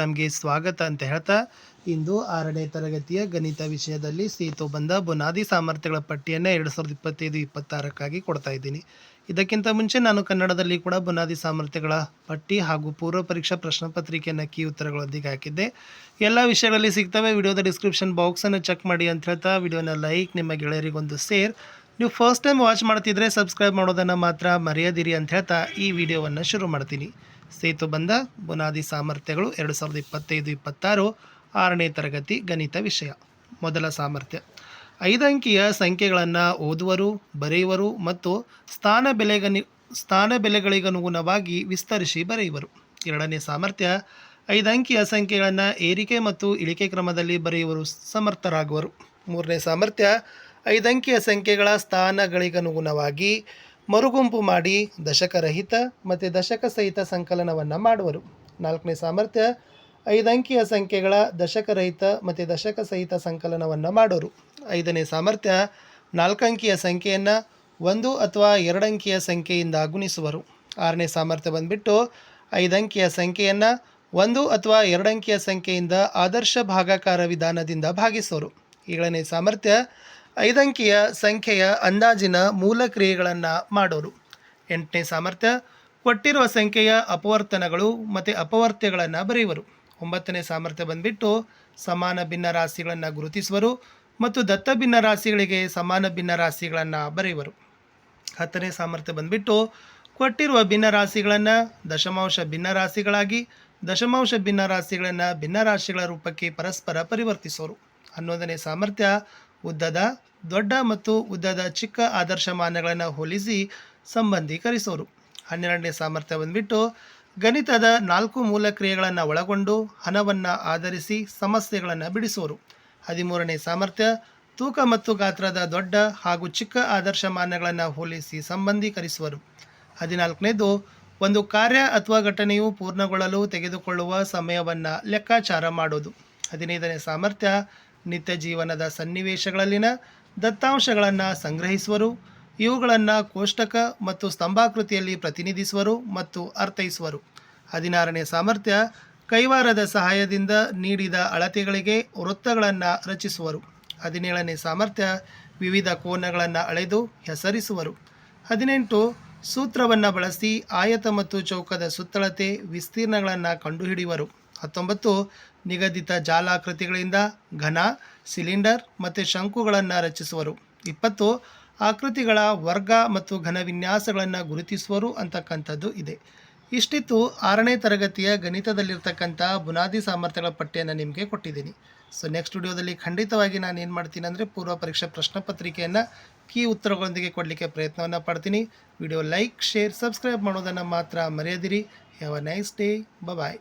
ನಮಗೆ ಸ್ವಾಗತ ಅಂತ ಹೇಳ್ತಾ ಇಂದು ಆರನೇ ತರಗತಿಯ ಗಣಿತ ವಿಷಯದಲ್ಲಿ ಸೀತು ಬಂದ ಬುನಾದಿ ಸಾಮರ್ಥ್ಯಗಳ ಪಟ್ಟಿಯನ್ನು ಎರಡು ಸಾವಿರದ ಇಪ್ಪತ್ತೈದು, ಇಪ್ಪತ್ತಾರಕ್ಕಾಗಿ ಕೊಡ್ತಾ ಇದ್ದೀನಿ. ಇದಕ್ಕಿಂತ ಮುಂಚೆ ನಾನು ಕನ್ನಡದಲ್ಲಿ ಕೂಡ ಬುನಾದಿ ಸಾಮರ್ಥ್ಯಗಳ ಪಟ್ಟಿ ಹಾಗೂ ಪೂರ್ವ ಪರೀಕ್ಷಾ ಪ್ರಶ್ನೆ ಪತ್ರಿಕೆಯನ್ನು ಕೀ ಉತ್ತರಗಳೊಂದಿಗೆ ಹಾಕಿದ್ದೆ. ಎಲ್ಲ ವಿಷಯಗಳಲ್ಲಿ ಸಿಗ್ತವೆ. ವಿಡಿಯೋದ ಡಿಸ್ಕ್ರಿಪ್ಷನ್ ಬಾಕ್ಸನ್ನು ಚೆಕ್ ಮಾಡಿ ಅಂತ ಹೇಳ್ತಾ ವಿಡಿಯೋನ ಲೈಕ್ ನಿಮ್ಮ ಗೆಳೆಯರಿಗೊಂದು ಸೇರ್ ನೀವು ಫಸ್ಟ್ ಟೈಮ್ ವಾಚ್ ಮಾಡ್ತಿದ್ರೆ ಸಬ್ಸ್ಕ್ರೈಬ್ ಮಾಡೋದನ್ನು ಮಾತ್ರ ಮರೆಯದಿರಿ ಅಂತ ಹೇಳ್ತಾ ಈ ವಿಡಿಯೋವನ್ನು ಶುರು ಮಾಡ್ತೀನಿ. ಸೇತು ಬಂದ ಬುನಾದಿ ಸಾಮರ್ಥ್ಯಗಳು ಎರಡು ಸಾವಿರದ ಇಪ್ಪತ್ತೈದು, ಇಪ್ಪತ್ತಾರು ಆರನೇ ತರಗತಿ ಗಣಿತ ವಿಷಯ. ಮೊದಲ ಸಾಮರ್ಥ್ಯ. ಐದಂಕಿಯ ಸಂಖ್ಯೆಗಳನ್ನು ಓದುವರು, ಬರೆಯುವರು ಮತ್ತು ಸ್ಥಾನ ಬೆಲೆಗನಿ, ಸ್ಥಾನ ಬೆಲೆಗಳಿಗನುಗುಣವಾಗಿ ವಿಸ್ತರಿಸಿ ಬರೆಯುವರು. ಎರಡನೇ ಸಾಮರ್ಥ್ಯ, ಐದಂಕಿಯ ಸಂಖ್ಯೆಗಳನ್ನು ಏರಿಕೆ ಮತ್ತು ಇಳಿಕೆ ಕ್ರಮದಲ್ಲಿ ಬರೆಯುವರು ಸಮರ್ಥರಾಗುವರು. ಮೂರನೇ ಸಾಮರ್ಥ್ಯ, ಐದಂಕಿಯ ಸಂಖ್ಯೆಗಳ ಸ್ಥಾನಗಳಿಗನುಗುಣವಾಗಿ ಮರುಗುಂಪು ಮಾಡಿ ದಶಕರಹಿತ ಮತ್ತು ದಶಕ ಸಹಿತ ಸಂಕಲನವನ್ನು ಮಾಡುವರು. ನಾಲ್ಕನೇ ಸಾಮರ್ಥ್ಯ, ಐದಂಕಿಯ ಸಂಖ್ಯೆಗಳ ದಶಕರಹಿತ ಮತ್ತು ದಶಕ ಸಹಿತ ಸಂಕಲನವನ್ನು ಮಾಡೋರು. ಐದನೇ ಸಾಮರ್ಥ್ಯ, ನಾಲ್ಕಂಕಿಯ ಸಂಖ್ಯೆಯನ್ನು ಒಂದು ಅಥವಾ ಎರಡಂಕಿಯ ಸಂಖ್ಯೆಯಿಂದ ಗುಣಿಸುವರು. ಆರನೇ ಸಾಮರ್ಥ್ಯ ಬಂದ್ಬಿಟ್ಟು ಐದಂಕಿಯ ಸಂಖ್ಯೆಯನ್ನು ಒಂದು ಅಥವಾ ಎರಡಂಕಿಯ ಸಂಖ್ಯೆಯಿಂದ ಆದರ್ಶ ಭಾಗಾಕಾರ ವಿಧಾನದಿಂದ ಭಾಗಿಸೋರು. ಏಳನೇ ಸಾಮರ್ಥ್ಯ ಐದಂಕಿಯ ಸಂಖ್ಯೆಯ ಅಂದಾಜಿನ ಮೂಲ ಕ್ರಿಯೆಗಳನ್ನು ಮಾಡೋರು. ಎಂಟನೇ ಸಾಮರ್ಥ್ಯ, ಕೊಟ್ಟಿರುವ ಸಂಖ್ಯೆಯ ಅಪವರ್ತನಗಳು ಮತ್ತು ಅಪವರ್ತ್ಯಗಳನ್ನು ಬರೆಯುವರು. ಒಂಬತ್ತನೇ ಸಾಮರ್ಥ್ಯ ಬಂದ್ಬಿಟ್ಟು ಸಮಾನ ಭಿನ್ನ ರಾಶಿಗಳನ್ನು ಗುರುತಿಸುವರು ಮತ್ತು ದತ್ತ ಭಿನ್ನ ರಾಶಿಗಳಿಗೆ ಸಮಾನ ಭಿನ್ನ ರಾಶಿಗಳನ್ನು ಬರೆಯುವರು. ಹತ್ತನೇ ಸಾಮರ್ಥ್ಯ ಬಂದ್ಬಿಟ್ಟು ಕೊಟ್ಟಿರುವ ಭಿನ್ನ ರಾಶಿಗಳನ್ನು ದಶಮಾಂಶ ಭಿನ್ನ ರಾಶಿಗಳಾಗಿ, ದಶಮಾಂಶ ಭಿನ್ನ ರಾಶಿಗಳನ್ನು ಭಿನ್ನ ರಾಶಿಗಳ ರೂಪಕ್ಕೆ ಪರಸ್ಪರ ಪರಿವರ್ತಿಸೋರು. ಹನ್ನೊಂದನೇ ಸಾಮರ್ಥ್ಯ ಉದ್ದದ, ದೊಡ್ಡ ಮತ್ತು ಉದ್ದದ ಚಿಕ್ಕ ಆದರ್ಶ ಮಾನಗಳನ್ನು ಹೋಲಿಸಿ ಸಂಬಂಧೀಕರಿಸೋರು. ಹನ್ನೆರಡನೇ ಸಾಮರ್ಥ್ಯ ಬಂದ್ಬಿಟ್ಟು, ಗಣಿತದ ನಾಲ್ಕು ಮೂಲ ಕ್ರಿಯೆಗಳನ್ನು ಒಳಗೊಂಡು ಹಣವನ್ನು ಆಧರಿಸಿ ಸಮಸ್ಯೆಗಳನ್ನು ಬಿಡಿಸೋರು. ಹದಿಮೂರನೇ ಸಾಮರ್ಥ್ಯ, ತೂಕ ಮತ್ತು ಗಾತ್ರದ ದೊಡ್ಡ ಹಾಗೂ ಚಿಕ್ಕ ಆದರ್ಶ ಮಾನಗಳನ್ನು ಹೋಲಿಸಿ ಸಂಬಂಧೀಕರಿಸುವರು. ಹದಿನಾಲ್ಕನೇದು, ಒಂದು ಕಾರ್ಯ ಅಥವಾ ಘಟನೆಯು ಪೂರ್ಣಗೊಳ್ಳಲು ತೆಗೆದುಕೊಳ್ಳುವ ಸಮಯವನ್ನು ಲೆಕ್ಕಾಚಾರ ಮಾಡೋದು. ಹದಿನೈದನೇ ಸಾಮರ್ಥ್ಯ ನಿತ್ಯ ಜೀವನದ ಸನ್ನಿವೇಶಗಳಲ್ಲಿನ ದತ್ತಾಂಶಗಳನ್ನು ಸಂಗ್ರಹಿಸುವರು. ಇವುಗಳನ್ನು ಕೋಷ್ಟಕ ಮತ್ತು ಸ್ತಂಭಾಕೃತಿಯಲ್ಲಿ ಪ್ರತಿನಿಧಿಸುವರು ಮತ್ತು ಅರ್ಥೈಸುವರು. ಹದಿನಾರನೇ ಸಾಮರ್ಥ್ಯ, ಕೈವಾರದ ಸಹಾಯದಿಂದ ನೀಡಿದ ಅಳತೆಗಳಿಗೆ ವೃತ್ತಗಳನ್ನು ರಚಿಸುವರು. ಹದಿನೇಳನೇ ಸಾಮರ್ಥ್ಯ, ವಿವಿಧ ಕೋನಗಳನ್ನು ಅಳೆದು ಹೆಸರಿಸುವರು. ಹದಿನೆಂಟು, ಸೂತ್ರವನ್ನು ಬಳಸಿ ಆಯತ ಮತ್ತು ಚೌಕದ ಸುತ್ತಳತೆ ವಿಸ್ತೀರ್ಣಗಳನ್ನು ಕಂಡುಹಿಡಿಯುವರು. ಹತ್ತೊಂಬತ್ತು ನಿಗದಿತ ಜಾಲಾಕೃತಿಗಳಿಂದ ಘನ, ಸಿಲಿಂಡರ್ ಮತ್ತು ಶಂಕುಗಳನ್ನು ರಚಿಸುವರು. ಇಪ್ಪತ್ತು, ಆಕೃತಿಗಳ ವರ್ಗ ಮತ್ತು ಘನ ವಿನ್ಯಾಸಗಳನ್ನು ಗುರುತಿಸುವರು ಅಂತಕ್ಕಂಥದ್ದು ಇದೆ. ಇಷ್ಟಿತ್ತು ಆರನೇ ತರಗತಿಯ ಗಣಿತದಲ್ಲಿರ್ತಕ್ಕಂಥ ಬುನಾದಿ ಸಾಮರ್ಥ್ಯಗಳ ಪಟ್ಟಿಯನ್ನು ನಿಮಗೆ ಕೊಟ್ಟಿದ್ದೀನಿ. ಸೊ ನೆಕ್ಸ್ಟ್ ವಿಡಿಯೋದಲ್ಲಿ ಖಂಡಿತವಾಗಿ ನಾನು ಏನು ಮಾಡ್ತೀನಿ ಅಂದರೆ ಪೂರ್ವ ಪರೀಕ್ಷಾ ಪ್ರಶ್ನೆ ಪತ್ರಿಕೆಯನ್ನು ಕೀ ಉತ್ತರಗಳೊಂದಿಗೆ ಕೊಡಲಿಕ್ಕೆ ಪ್ರಯತ್ನವನ್ನು ಪಡ್ತೀನಿ ವಿಡಿಯೋ ಲೈಕ್, ಶೇರ್, ಸಬ್ಸ್ಕ್ರೈಬ್ ಮಾಡೋದನ್ನು ಮಾತ್ರ ಮರೆಯದಿರಿ. Have a nice day bye